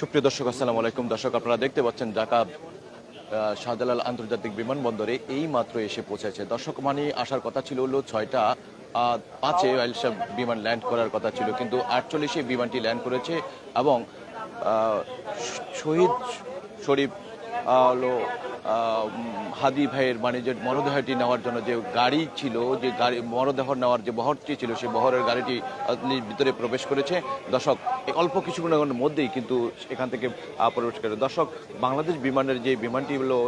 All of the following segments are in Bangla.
সুপ্রিয় দর্শক, আসসালামু আলাইকুম। দর্শক, আপনারা দেখতে পাচ্ছেন ঢাকা শাহজালাল আন্তর্জাতিক বিমানবন্দরে এই মাত্র এসে পৌঁছেছে। দর্শক মানে আসার কথা ছিল হলো ছয়টা পাঁচে আলসা বিমান ল্যান্ড করার কথা ছিল, কিন্তু আটচল্লিশে বিমানটি ল্যান্ড করেছে এবং শহীদ শরীফ হাদি ভাইয়ের মানে যে মরদেহটি নেওয়ার জন্য যে গাড়ি ছিল, যে গাড়ি, মরদেহ নেওয়ার যে বহরটি ছিল, সেই বহরের গাড়িটি ভিতরে প্রবেশ করেছে। দর্শক অল্প কিছুক্ষণের মধ্যেই কিন্তু এখান থেকে প্রবেশ করে। দর্শক, বাংলাদেশ বিমানের যে বিমানটি হলো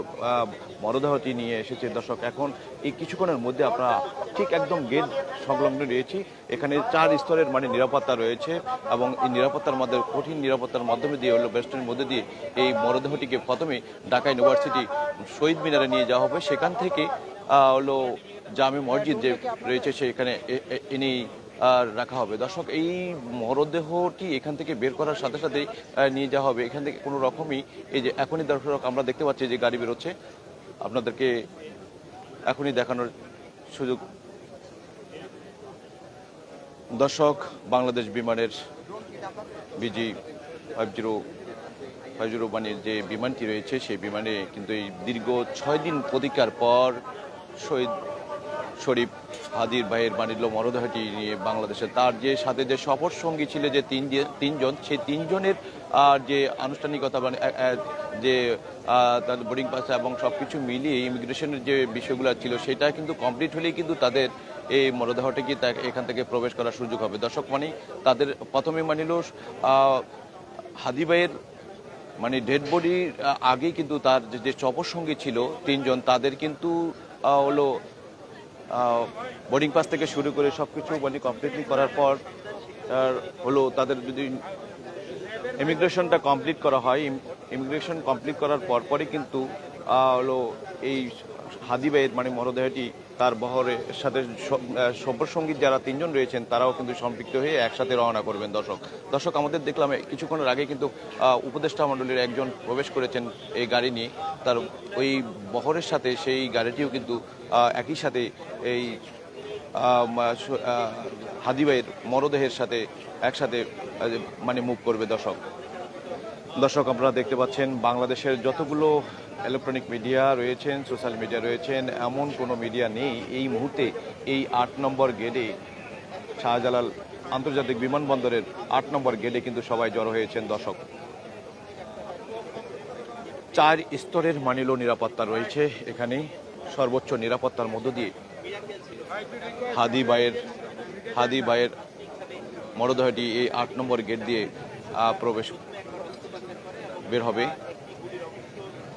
মরদেহটি নিয়ে এসেছে। দর্শক, এখন এই কিছুক্ষণের মধ্যে আমরা ঠিক একদম গেট সংলগ্ন রয়েছি। এখানে চার স্তরের মানে নিরাপত্তা রয়েছে এবং এই নিরাপত্তার মধ্যে, কঠিন নিরাপত্তার মাধ্যমে দিয়ে হলো বেস্টের মধ্যে দিয়ে এই মরদেহটিকে প্রথমে ঢাকা ইউনিভার্সিটি শহীদ মিনারে নিয়ে যাওয়া হবে। সেখান থেকে হলো জামে মসজিদ যে রয়েছে সেখানে ইনি রাখা হবে। দর্শক, এই মরদেহটি এখান থেকে বের করার সাথে সাথে নিয়ে যাওয়া হবে। এখান থেকে কোনো রকমই এই যে এখনই দর্শক, আমরা দেখতে পাচ্ছি যে গাড়ি বেরোচ্ছে। আপনাদেরকে এখনই দেখানোর সুযোগ দর্শক, বাংলাদেশ বিমানের BG five zero five zero ওয়ানের যে বিমানটি রয়েছে, সেই বিমানে কিন্তু এই দীর্ঘ ছয় দিন প্রতীক্ষার পর শহীদ শরীফ হাদির ভাইয়ের বাণিজ্য মরদেহটি নিয়ে বাংলাদেশে। তার যে সাথে যে সফর সঙ্গী ছিল যে তিন তিনজন, সেই তিনজনের আর যে আনুষ্ঠানিকতা মানে যে তার বোর্ডিং পাস এবং সব কিছু মিলিয়ে ইমিগ্রেশনের যে বিষয়গুলো ছিল, সেটা কিন্তু কমপ্লিট হলেই কিন্তু তাদের এই মরদেহটিকে তা- এখান থেকে প্রবেশ করার সুযোগ হবে? দর্শক মানে তাদের প্রথমে মানিল আহ, হাদি মানে ডেড বডির আগে কিন্তু তার যে- চপর সঙ্গী ছিল তিনজন তাদের কিন্তু হলো বোর্ডিং পাস থেকে শুরু করে সব কিছু মানে কমপ্লিটলি করার পর হলো তাদের যদি ইমিগ্রেশনটা কমপ্লিট করা হয় ইমিগ্রেশন কমপ্লিট করার পরপরই কিন্তু হলো এই হাদিবাইয়ের মানে মরদেহটি তার বহরের সাথে সংগীত যারা তিনজন রয়েছেন, তারাও কিন্তু সম্পৃক্ত হয়ে একসাথে রওনা করবেন। দর্শক দর্শক, আমাদের দেখলাম কিছুক্ষণের আগে কিন্তু উপদেষ্টা মণ্ডলীর একজন প্রবেশ করেছেন এই গাড়ি নিয়ে। তার ওই বহরের সাথে সেই গাড়িটিও কিন্তু একই সাথে এই হাদিবাইয়ের মরদেহের সাথে একসাথে মানে মুভ করবে দর্শক। দর্শক, আপনারা দেখতে পাচ্ছেন, বাংলাদেশের যতগুলো ইলেকট্রনিক মিডিয়া রয়েছেন সোশ্যাল মিডিয়া রয়েছেন, এমন কোনো মিডিয়া নেই। এই মুহূর্তে এই আট নম্বর গেটে শাহজালাল আন্তর্জাতিক বিমানবন্দরের আট নম্বর গেটে কিন্তু সবাই জড়ো হয়েছেন দর্শক। চার স্তরের মানিল নিরাপত্তা রয়েছে এখানে। সর্বোচ্চ নিরাপত্তার মধ্য দিয়ে হাদি বাইয়ের হাদি বাইয়ের মরদেহটি এই আট নম্বর গেট দিয়ে প্রবেশ বের হবে।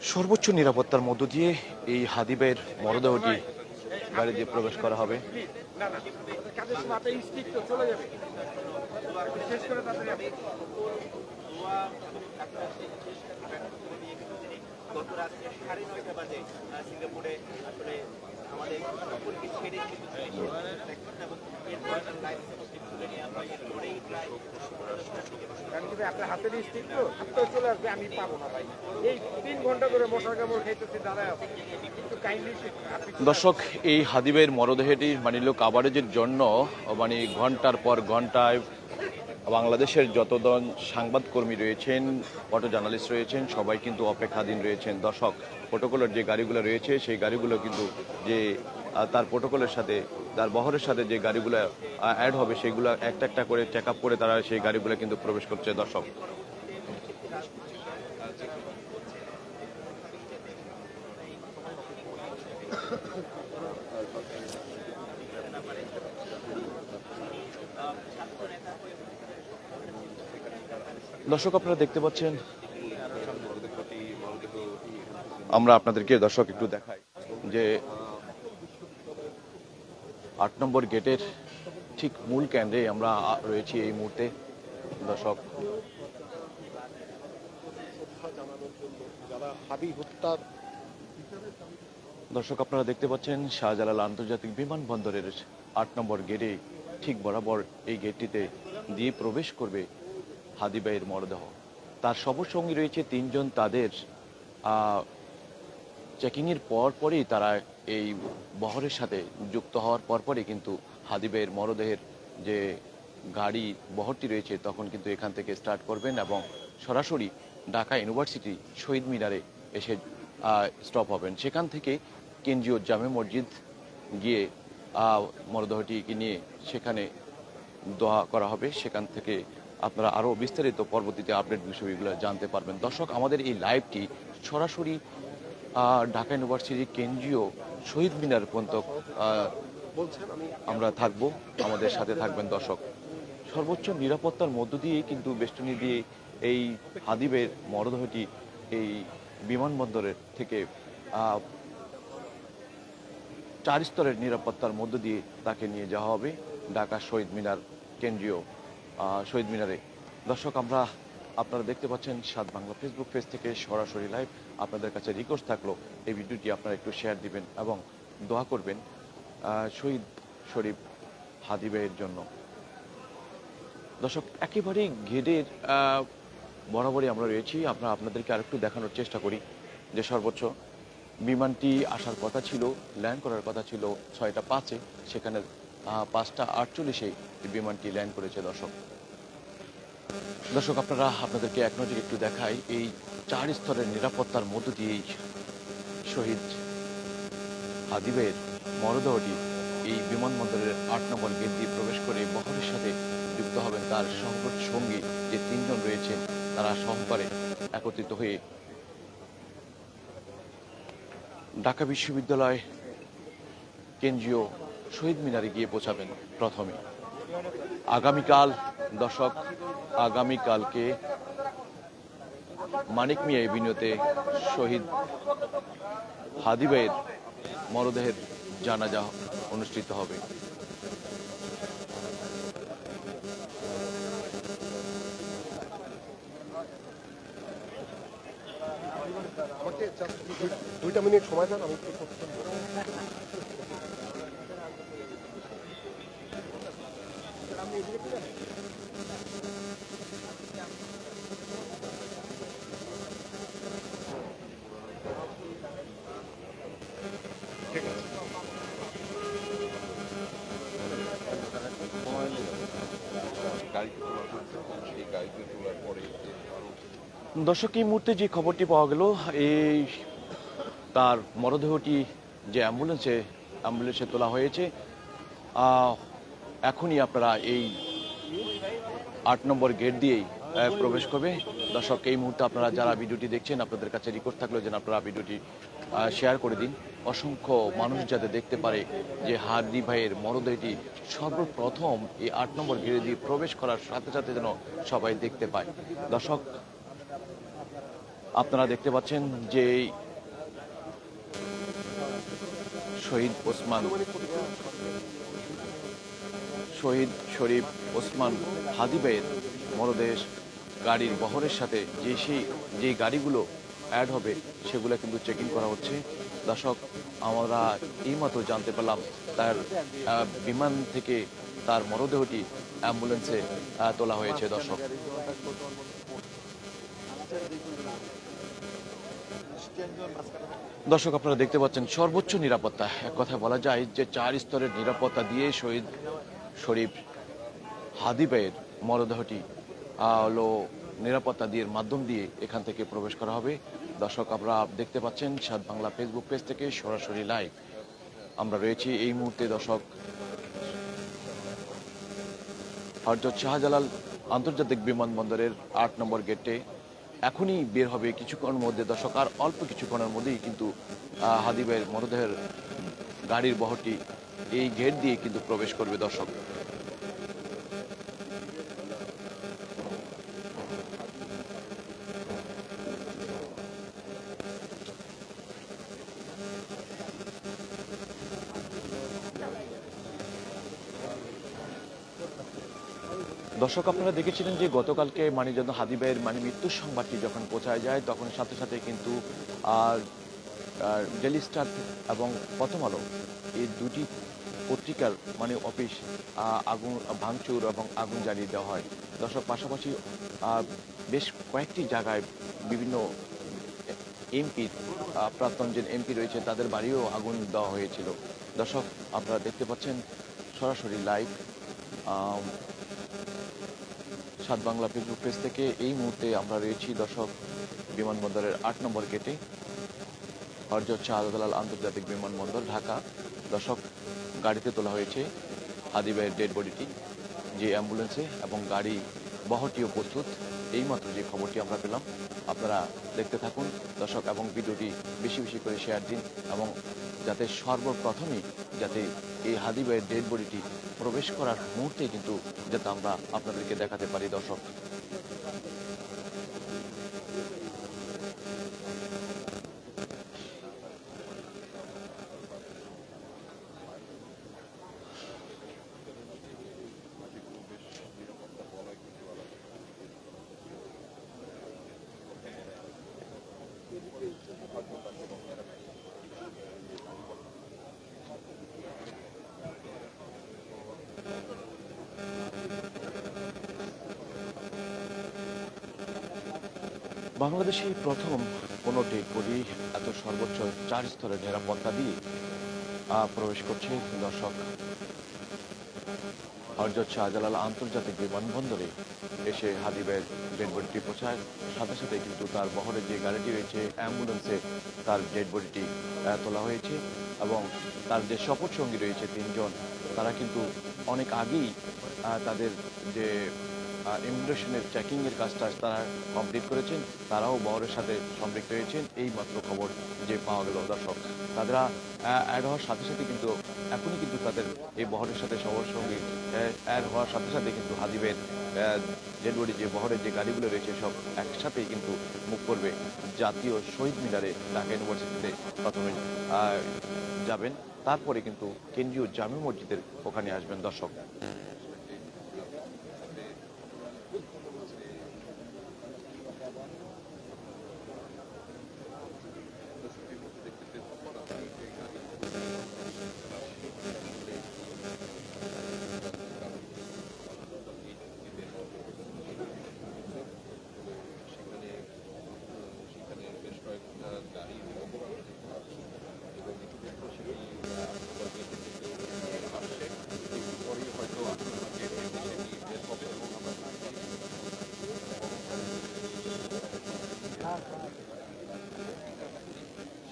সর্বোচ্চ নিরাপত্তার মধ্য দিয়ে এই হাদিবের মরদেহটি গাড়ি দিয়ে প্রবেশ করা হবে। কারণ কি ভাই, আপনার স্টিক তো? চলে আসবে আমি পাবো না ভাই। এই তিন ঘণ্টা করে মশার কামড় খাইতেছি দাঁড়ায় কাইন্ডলি দর্শক এই হাদিবের মরদেহটি মানিল কাভারেজের জন্য মানে ঘণ্টার পর ঘন্টায় বাংলাদেশের যতজন সাংবাদকর্মী রয়েছেন ফটো জার্নালিস্ট রয়েছেন সবাই কিন্তু অপেক্ষাধীন রয়েছেন। দর্শক প্রোটোকলের যে গাড়িগুলো রয়েছে সেই গাড়িগুলো কিন্তু যে তার প্রোটোকলের সাথে, তার বহরের সাথে যে গাড়িগুলো অ্যাড হবে, সেগুলো একটা একটা করে চেক আপ করে তারা সেই গাড়িগুলো কিন্তু প্রবেশ করছে, দর্শক। দর্শক, আপনারা দেখতে পাচ্ছেন, আমরা আপনাদেরকে দর্শক একটু দেখাই যে আট নম্বর গেটের ঠিক মূল কেন্দ্রে আমরা রয়েছি এই মুহূর্তে। দর্শক দর্শক আপনারা দেখতে পাচ্ছেন, শাহজালাল আন্তর্জাতিক বিমানবন্দরের আট নম্বর গেটে ঠিক বরাবর এই গেটটিতে দিয়ে প্রবেশ করবে হাদিবাইয়ের মরদেহ। তার সবর সঙ্গী রয়েছে তিনজন। তাদের চেকিংয়ের পর পরই তারা এই বহরের সাথে যুক্ত হওয়ার পর পরই কিন্তু হাদিবের মরদেহের যে গাড়ি, বহরটি রয়েছে, তখন কিন্তু এখান থেকে স্টার্ট করবেন এবং সরাসরি ঢাকা ইউনিভার্সিটি শহীদ মিনারে এসে স্টপ হবেন। সেখান থেকে কেন্দ্রীয় জামে মসজিদ গিয়ে মরদেহটিকে নিয়ে সেখানে দোয়া করা হবে। সেখান থেকে আপনারা আরও বিস্তারিত পরবর্তীতে আপডেট বিষয়গুলো জানতে পারবেন। দর্শক, আমাদের এই লাইভটি সরাসরি ঢাকা ইউনিভার্সিটির কেন্দ্রীয় শহীদ মিনার পর্যন্ত আমরা থাকব, আমাদের সাথে থাকবেন দর্শক। সর্বোচ্চ নিরাপত্তার মধ্য দিয়ে কিন্তু বেষ্টনী দিয়ে এই হাদিবের মরদেহটি এই বিমানবন্দরের থেকে চার স্তরের নিরাপত্তার মধ্য দিয়ে তাকে নিয়ে যাওয়া হবে ঢাকা শহীদ মিনার কেন্দ্রীয় শহীদ মিনারে। দর্শক, আমরা আপনারা দেখতে পাচ্ছেন সাত বাংলা ফেসবুক পেজ থেকে সরাসরি লাইভ আপনাদের কাছে রিকোয়েস্ট থাকল, এই ভিডিওটি আপনারা একটু শেয়ার দিবেন এবং দোয়া করবেন শহীদ শরীফ হাদিবের জন্য। দর্শক, একেবারেই ঘেরের বরাবরই আমরা রয়েছি। আমরা আপনাদেরকে আরেকটু দেখানোর চেষ্টা করি। যে সর্বোচ্চ বিমানটি আসার কথা ছিল ল্যান্ড করার কথা ছিল ছয়টা পাঁচে। সেখানে পাঁচটা আটচল্লিশে বিমানটি ল্যান্ড করেছে দর্শক। দর্শক, আপনারা আপনাদেরকে এক নজর একটু দেখাই, এই চার স্তরের নিরাপত্তার মধ্য দিয়েই শহীদ হাদিবের মরদেহটি এই বিমানবন্দরের আট নম্বর গেট দিয়ে প্রবেশ করে বহরের সাথে যুক্ত হবেন তার সহকট সঙ্গী যে তিনজন রয়েছেন, তারা সহকারে একত্রিত হয়ে ঢাকা বিশ্ববিদ্যালয় কেন্দ্রীয় শহীদ মিনারে গিয়ে পৌঁছাবেন প্রথমে। আগামীকাল দর্শক আগামীকালকে মানিক মিয়া এভিনিউতে শহীদ হাদিবাইয়ের মরদেহের জানাজা অনুষ্ঠিত হবে। দুইটা মিনিট সময় দেন, আমি একটু কথা বলব। দর্শক, এই মুহূর্তে যে খবরটি পাওয়া গেল, এই তার মরদেহটি যে অ্যাম্বুলেন্সে অ্যাম্বুলেন্সে তোলা হয়েছে এখনই আপনারা এই আট নম্বর গেট দিয়েই প্রবেশ করবে। দর্শক, এই মুহূর্তে আপনারা যারা ভিডিওটি দেখছেন, আপনাদের কাছে রিকোয়েস্ট থাকল যেন আপনারা ভিডিওটি শেয়ার করে দিন। অসংখ্য মানুষ যাতে দেখতে পারে যে হার্দি ভাইয়ের মরদেহটি সর্বপ্রথম এই আট নম্বর গেট দিয়ে প্রবেশ করার সাথে সাথে যেন সবাই দেখতে পায়। দর্শক আপনারা দেখতে পাচ্ছেন যে শহীদ ওসমান, শহীদ শরীফ ওসমান হাদিবের মরদেশ গাড়ির বহরের সাথে যে সেই, যে গাড়িগুলো অ্যাড হবে সেগুলো কিন্তু চেকিং করা হচ্ছে। দর্শক, আমরা এইমাত্র জানতে পারলাম তার বিমান থেকে তার মরদেহটি অ্যাম্বুলেন্সে তোলা হয়েছে। দর্শক দর্শক, আপনারা দেখতে পাচ্ছেন সর্বোচ্চ নিরাপত্তা। এক কথা বলা যায় যে চার স্তরের নিরাপত্তা দিয়ে শহীদ শরীফ হাদিবের মরদেহটি হলো নিরাপত্তা দিয়ে মাধ্যম দিয়ে এখান থেকে প্রবেশ করা হবে। দর্শক, আপনারা দেখতে পাচ্ছেন সাত বাংলা ফেসবুক পেজ থেকে সরাসরি লাইভ আমরা রয়েছি। এই মুহূর্তে দর্শক হরজত শাহজালাল আন্তর্জাতিক বিমানবন্দরের আট নম্বর গেটে এখনই বের হবে কিছুক্ষণের মধ্যে, দর্শক, আর অল্প কিছুক্ষণের মধ্যেই কিন্তু হাদিবের মরদেহের গাড়ির বহরটি এই গেট দিয়ে কিন্তু প্রবেশ করবে, দর্শক। দর্শক, আপনারা দেখেছিলেন যে গতকালকে মানে যখন হাদিবের মানে মৃত্যুর সংবাদটি যখন পৌঁছায় যায়, তখন সাথে সাথে কিন্তু, আর ডেলি স্টার এবং প্রথম আলো এই দুটি পত্রিকার মানে অফিস আগুন, ভাঙচুর এবং আগুন জ্বালিয়ে দেওয়া হয়। দর্শক, পাশাপাশি বেশ কয়েকটি জায়গায় বিভিন্ন এমপি প্রাক্তন যে এমপি রয়েছে, তাদের বাড়িও আগুন দেওয়া হয়েছিল। দর্শক, আপনারা দেখতে পাচ্ছেন সরাসরি লাইভ সাত বাংলা ফেসবুক পেজ থেকে এই মুহূর্তে আমরা রয়েছি দর্শক, বিমানবন্দরের আট নম্বর গেটে হরজত শাহজালাল আন্তর্জাতিক বিমানবন্দর, ঢাকা। দর্শক, গাড়িতে তোলা হয়েছে হাদিবাইয়ের ডেড বডিটি যে অ্যাম্বুলেন্সে এবং গাড়ি বহটিও প্রস্তুত। এইমাত্র যে খবরটি আমরা পেলাম, আপনারা দেখতে থাকুন। দর্শক, এবং ভিডিওটি বেশি বেশি করে শেয়ার দিন এবং যাতে সর্বপ্রথমে যাতে এই হাদিবাইয়ের ডেড বডিটি প্রবেশ করার মুহূর্তে কিন্তু যাতে আমরা আপনাদেরকে দেখাতে পারি, দর্শক। বাংলাদেশে প্রথম কোনো বডি এত সর্বোচ্চ চার স্তরের নিরাপত্তা দিয়ে প্রবেশ করছে দর্শক। হরজত শাহজালাল আন্তর্জাতিক বিমানবন্দরে এসে হাদিবের ডেড বডিটি পৌঁছায় সাথে সাথে কিন্তু তার বহরে যে গাড়িটি রয়েছে অ্যাম্বুলেন্সে তার ডেড বডিটি আহ, তোলা হয়েছে এবং তার যে শপথ সঙ্গী রয়েছে তিনজন তারা কিন্তু অনেক আগেই তাদের যে ইমিগ্রেশনের চেকিংয়ের কাজটা তারা কমপ্লিট করেছেন। তারাও বহরের সাথে সম্পৃক্ত হয়েছেন। এই মাত্র খবর যে পাওয়া গেল দর্শক তারা অ্যাড হওয়ার সাথে সাথে কিন্তু, এখনই কিন্তু তাদের এই বহরের সাথে সবার সঙ্গে অ্যাড হওয়ার সাথে সাথে কিন্তু হাদিবের ডেডবডি যে বহরের যে গাড়িগুলো রয়েছে, সব একসাথেই কিন্তু মুখ করবে জাতীয় শহীদ মিনারে ঢাকা ইউনিভার্সিটিতে প্রথমে যাবেন। তারপরে কিন্তু কেন্দ্রীয় জামি মসজিদের ওখানে আসবেন দর্শক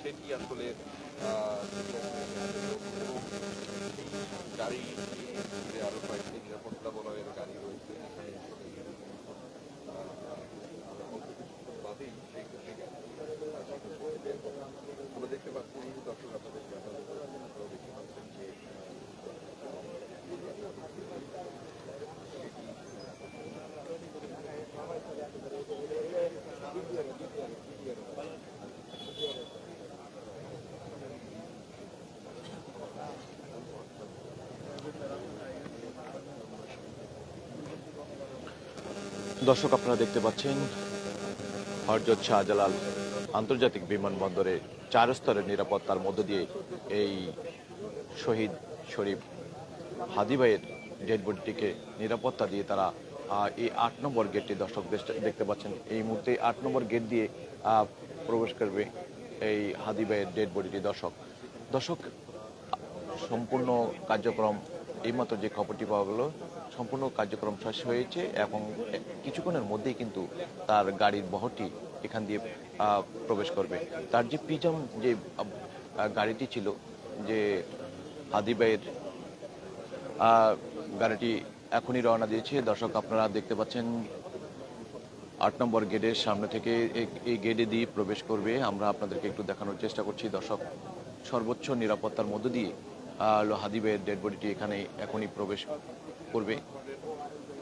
সেটি আসলে আহ, গাড়ি যে আরও কয়েকটি নিরাপত্তা বলয়ের গাড়ি রয়েছে এখানে বাদেই সেই সেই আমরা দেখতে পাচ্ছি দর্শক আপনাদের আপনারা দেখতে পাচ্ছেন যে দর্শক আপনারা দেখতে পাচ্ছেন, হরজত শাহজালাল আন্তর্জাতিক বিমানবন্দরে চার স্তরের নিরাপত্তার মধ্য দিয়ে এই শহীদ শরীফ হাদিবাইয়ের ডেড বডিটিকে নিরাপত্তা দিয়ে তারা এই আট নম্বর গেটটি দর্শক দেখতে পাচ্ছেন। এই মুহূর্তে আট নম্বর গেট দিয়ে প্রবেশ করবে এই হাদিবাইয়ের ডেড বডিটি দর্শক। দর্শক, সম্পূর্ণ কার্যক্রম এইমাত্র যে খবরটি পাওয়া গেল সম্পূর্ণ কার্যক্রম শেষ হয়েছে। এবং কিছুক্ষণের মধ্যেই কিন্তু তার গাড়ির বহরটি এখান দিয়ে প্রবেশ করবে। তার যে পিজম যে গাড়িটি ছিল, যে হাদিবাইয়ের গাড়িটি এখনই রওনা দিয়েছে। দর্শক, আপনারা দেখতে পাচ্ছেন আট নম্বর গেটের সামনে থেকে এই- গেটে দিয়ে প্রবেশ করবে। আমরা আপনাদেরকে একটু দেখানোর চেষ্টা করছি। দর্শক, সর্বোচ্চ নিরাপত্তার মধ্য দিয়ে হাদিবের ডেড বডিটি এখানে এখনই প্রবেশ করবে।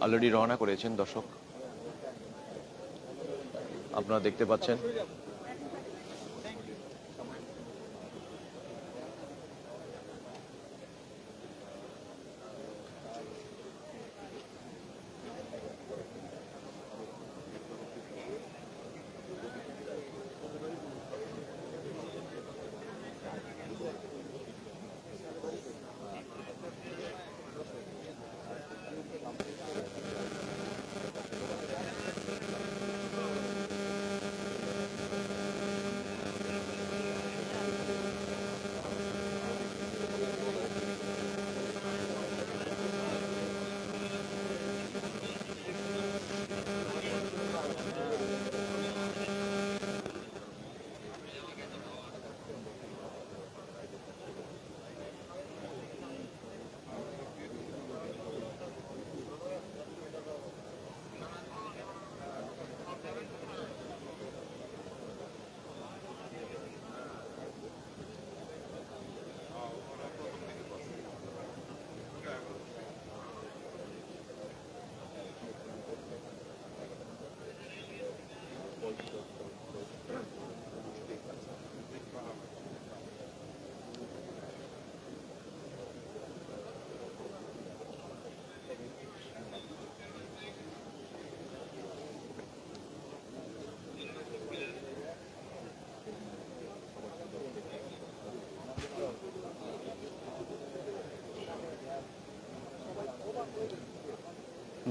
অলরেডি রওনা করেছেন দর্শক। আপনারা দেখতে পাচ্ছেন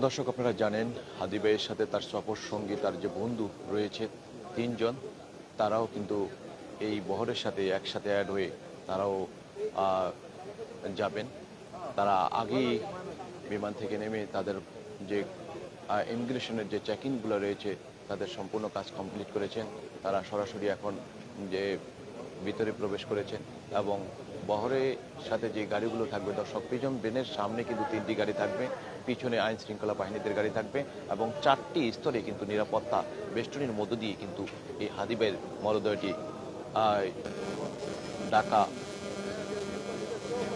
দর্শক, আপনারা জানেন হাদি ভাইয়ের সাথে তার সফর সঙ্গী, তার যে বন্ধু রয়েছে তিনজন, তারাও কিন্তু এই বহরের সাথে একসাথে অ্যাড হয়ে তারাও যাবেন। তারা আগেই বিমান থেকে নেমে তাদের যে ইমিগ্রেশনের যে চেক ইনগুলো রয়েছে, তাদের সম্পূর্ণ কাজ কমপ্লিট করেছেন। তারা সরাসরি এখন যে, ভিতরে প্রবেশ করেছেন এবং বহরের সাথে যে গাড়িগুলো থাকবে, দর্শক প্রিজম বেনের সামনে কিন্তু তিনটি গাড়ি থাকবে। পিছনে আইন শৃঙ্খলা বাহিনীদের গাড়ি থাকবে এবং চারটি স্তরে কিন্তু নিরাপত্তা বেষ্টনীর মধ্য দিয়ে কিন্তু এই হাদিবের মরদেহটি ঢাকা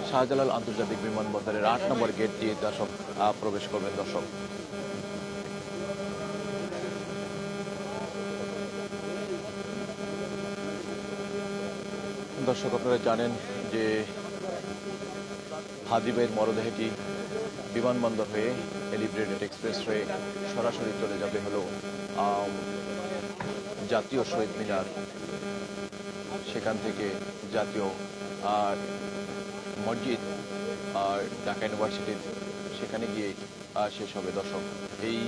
শাহজালাল আন্তর্জাতিক বিমানবন্দরের আট নম্বর গেট দিয়ে দর্শক প্রবেশ করবেন দর্শক। দর্শক, আপনারা জানেন যে হাদিবের মরদেহটি বিমানবন্দর হয়ে এলিব্রেটেড এক্সপ্রেস হয়ে সরাসরি চলে যাবে হলো জাতীয় শহীদ মিনার। সেখান থেকে জাতীয় আর মসজিদ আর ঢাকা ইউনিভার্সিটির সেখানে গিয়ে শেষ হবে দর্শক। এই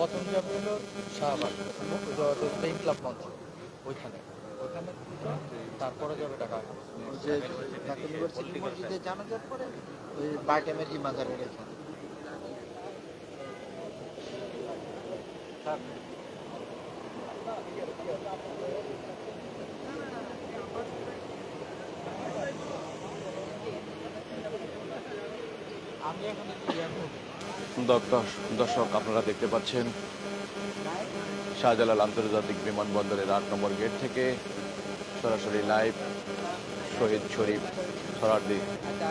প্রথম জব হলো শাহবাগ। প্রেম ক্লাব মঞ্চ ওইখানে। ওইখানে তারপরে যাবে ঢাকা। যে ঢাকা ইউনিভার্সিটি মসজিদে জানাজার পরে ওই বাইটেমের হিমাজারের এখানে আমি এখন একটু এয়ারপোর্ট দর্শক আপনারা দেখতে পাচ্ছেন। শাহজালাল আন্তর্জাতিক বিমানবন্দরের আট নম্বর গেট থেকে সরাসরি লাইভ শহীদ শরীফ সরারদি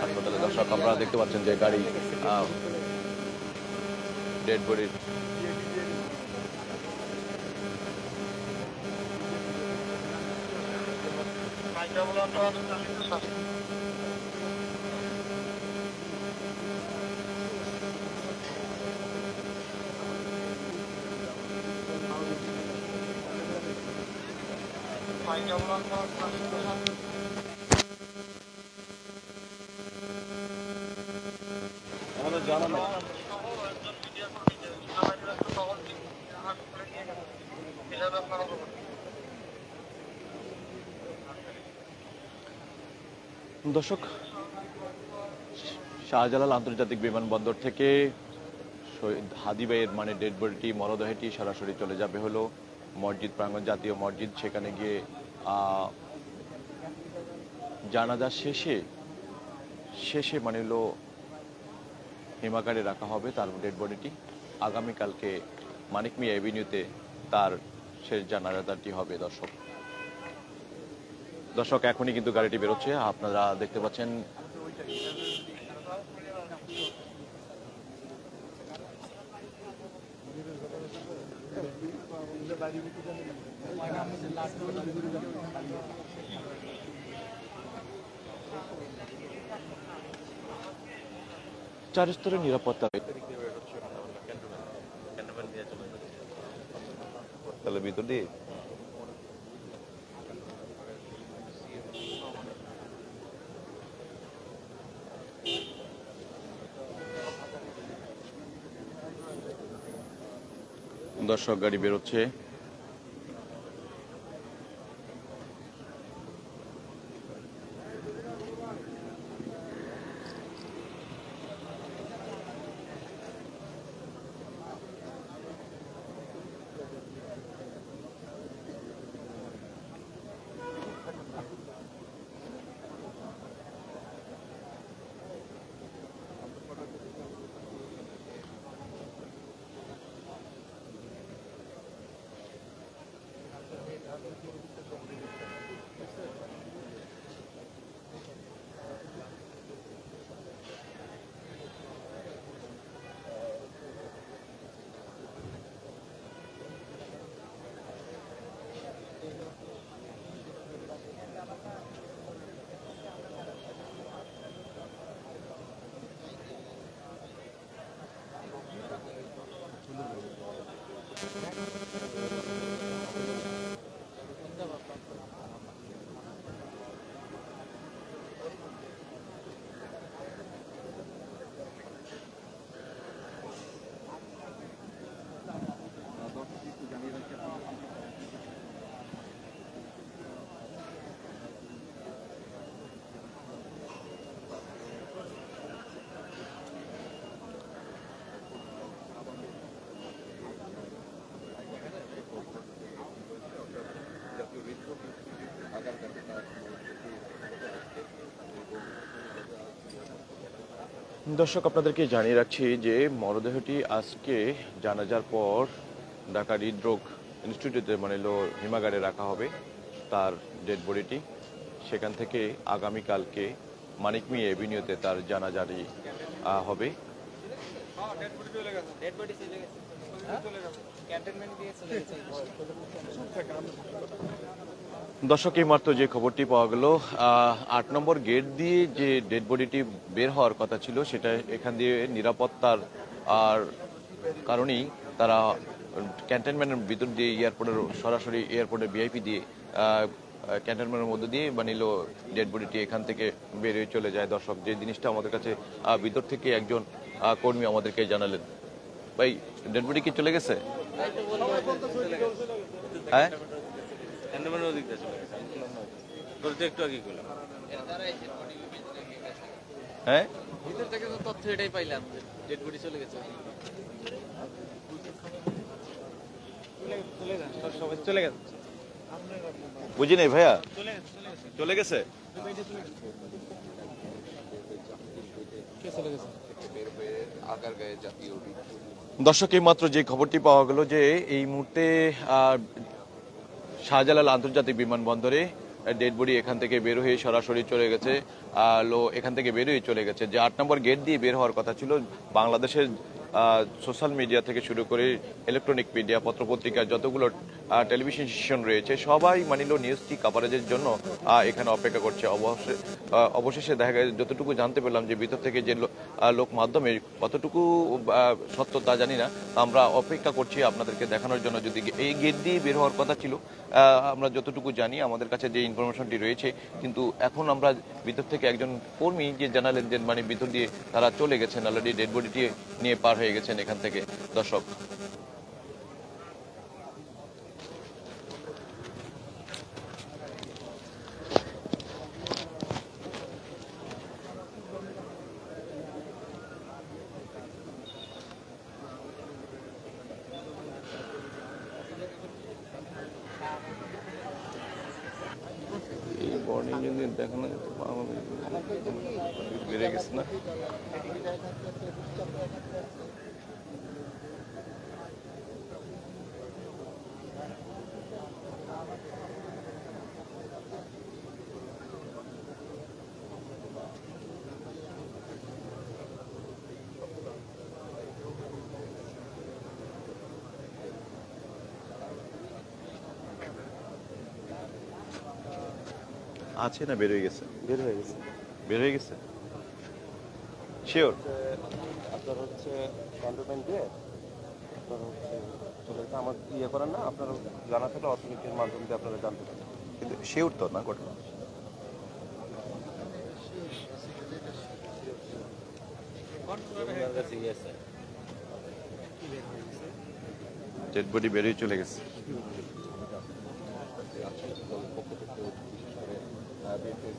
হাসপাতালে। দর্শক, আপনারা দেখতে পাচ্ছেন যে গাড়ি ডেড বডির দর্শক, শাহজালাল আন্তর্জাতিক বিমানবন্দর থেকে হাদিবাইয়ের মানে ডেড বডিটি, মরদেহটি সরাসরি চলে যাবে হলো মসজিদ প্রাঙ্গণ, জাতীয় মসজিদ। সেখানে গিয়ে জানাজা শেষে শেষে মানে হলো হিমাগারে রাখা হবে তার ডেড বডিটি। আগামীকালকে মানিক মিয়া এভিনিউতে তার শেষ জানাজাটি হবে, দর্শক। দর্শক, এখনই কিন্তু গাড়িটি বেরোচ্ছে। আপনারা দেখতে পাচ্ছেন চার নিরাপত্তা তাহলে ভিতর দিয়ে। দর্শক গাড়ি বেরোচ্ছে। দর্শক আপনাদেরকে জানিয়ে রাখছি যে মরদেহটি আজকে জানাজার পর ঢাকা হৃদরোগ ইনস্টিটিউটে মানে হলো হিমাগারে রাখা হবে তার ডেড বডিটি সেখান থেকে আগামীকালকে মানিক মি এভিনিউতে তার জানাজারি হবে। দর্শক, এই মাত্র যে খবরটি পাওয়া গেল আট নম্বর গেট দিয়ে যে ডেড বডিটি বের হওয়ার কথা ছিল, সেটা এখান দিয়ে নিরাপত্তার, আর কারণেই তারা ক্যান্টনমেন্টের ভিতর দিয়ে এয়ারপোর্টের, সরাসরি এয়ারপোর্টের ভিআইপি দিয়ে ক্যান্টনমেন্টের মধ্যে দিয়ে হলো ডেড বডিটি, এখান থেকে বেরিয়ে চলে যায় দর্শক। যে জিনিসটা আমাদের কাছে ভিতর থেকে একজন কর্মী আমাদেরকে জানালেন। ভাই, ডেড বডি কি চলে গেছে? হ্যাঁ? ক্যান্টনমেন্টের ওদিক দিয়ে চলে গেছে তোর তো একটু আগে করলাম। হ্যাঁ? ভিতর থেকে তো তথ্য এটাই পাইলাম ডেড বডি চলে গেছে। সবাই চলে গেছে। বুঝি নাই ভাইয়া? চলে গেছে বের হয়ে আগার গায়ে জাতীয় দর্শক এই মাত্র যে খবরটি পাওয়া গেল যে এই মুহূর্তে আহ, শাহজালাল আন্তর্জাতিক বিমানবন্দরে ডেড বডি এখান থেকে বের হয়ে সরাসরি চলে গেছে লো, এখান থেকে বের হয়ে চলে গেছে। যে আট নম্বর গেট দিয়ে বের হওয়ার কথা ছিল, বাংলাদেশের সোশ্যাল মিডিয়া থেকে শুরু করে ইলেকট্রনিক মিডিয়া পত্রপত্রিকা যতগুলো টেলিভিশন স্টেশন রয়েছে। সবাই মানিল নিউজটি কাভারেজের জন্য এখানে অপেক্ষা করছে। অবশেষে দেখা গেছে, যতটুকু জানতে পেলাম যে ভিতর থেকে যে লোক মাধ্যমে কতটুকু সত্য তা জানি না। আমরা অপেক্ষা করছি আপনাদেরকে দেখানোর জন্য। যদি এই গেট দিয়ে বের হওয়ার কথা ছিল আমরা যতটুকু জানি, আমাদের কাছে যে ইনফরমেশনটি রয়েছে, কিন্তু এখন আমরা ভিতর থেকে একজন কর্মী যে জানালেন যে মানে ভিতর দিয়ে তারা চলে গেছেন। অলরেডি ডেড বডিটি নিয়ে পার হয়ে গেছেন এখান থেকে। দর্শক এই বডি যদি দেখানো যেত বেড়ে গেছে না আছে না বের হয়ে গেছে? বের হয়ে গেছে। বের হয়ে গেছে? শিওর আপনার হচ্ছে ক্যান্টনমেন্ট দিয়ে আপনার হচ্ছে চলে আমার ইয়ে করেন না আপনার জানা থাকলে অর্থনীতির মাধ্যম দিয়ে আপনারা জানতে পারেন কিন্তু শিওর তো না ঘটনা ডেড বডি বেরিয়ে চলে গেছে।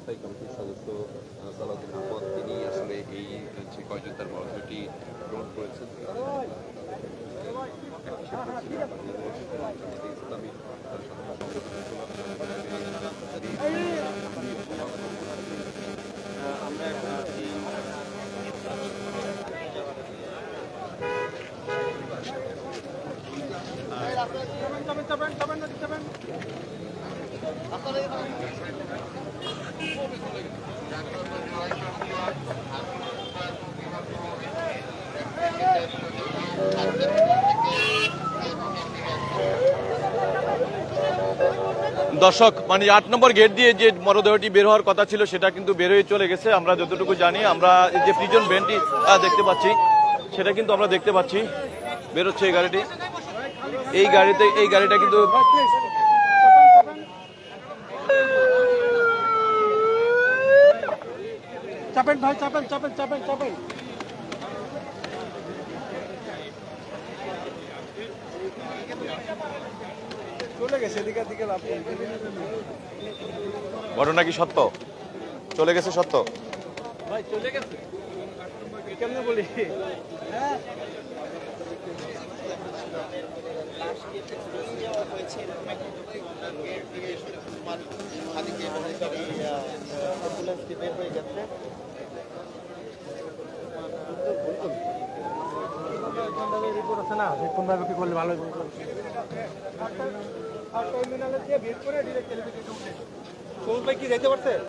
স্থায়ী কমিটির সদস্য সালাউদ্দিন আহমদ তিনি আসলে এই যে কয়জন তার মরদেহটি গ্রহণ করেছেন। দর্শক মানে আট নম্বর গেট দিয়ে যে মরদেহটি বের হওয়ার কথা ছিল, সেটা কিন্তু বের হয়ে চলে গেছে। আমরা যতটুকু জানি, আমরা যে প্রিজন ভ্যানটি দেখতে পাচ্ছি, সেটা কিন্তু আমরা দেখতে পাচ্ছি। বেরোচ্ছে এই গাড়িটি। এই গাড়িতে, এই গাড়িটা কিন্তু চাপেন ভাই, চাপেন চাপেন চাপেন চাপেন চলে গেছে এদিকে দিকে লাভ ঘটনা কি সত্য? চলে গেছে সত্য? ভাই চলে গেছে। কেমনে বলি? বের হয়ে। গেছে আছে না সে কোনভাবে কি করলে ভালো হবে টার্মিনালে দিয়ে বের করে ডিরেক্ট টেলিভিশনে উঠে সবুজ ভাই কি যেতে পারছে?